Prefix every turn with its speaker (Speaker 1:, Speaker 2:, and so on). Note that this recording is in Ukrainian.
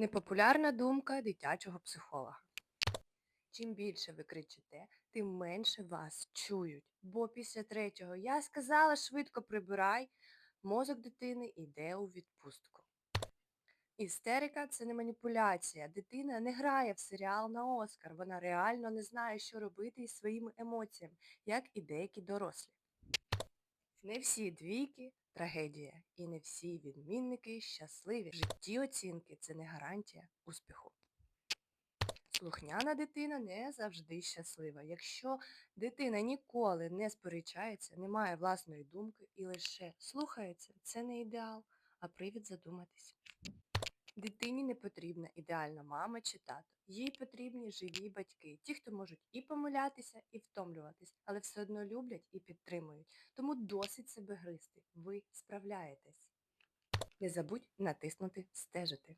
Speaker 1: Непопулярна думка дитячого психолога. Чим більше ви кричите, тим менше вас чують. Бо після третього я сказала швидко прибирай, мозок дитини йде у відпустку. Істерика це не маніпуляція. Дитина не грає в серіал на Оскар. Вона реально не знає, що робити із своїми емоціями, як і деякі дорослі. Не всі двійки трагедія, і не всі відмінники щасливі. Житті оцінки це не гарантія успіху. Слухняна дитина не завжди щаслива. Якщо дитина ніколи не сперечається, не має власної думки і лише слухається, це не ідеал, а привід задуматись. Дитині не потрібна ідеальна мама чи тато. Їй потрібні живі батьки, ті, хто можуть і помилятися, і втомлюватись, але все одно люблять і підтримують. Тому досить себе гризти. Ви справляєтесь. Не забудь натиснути стежити.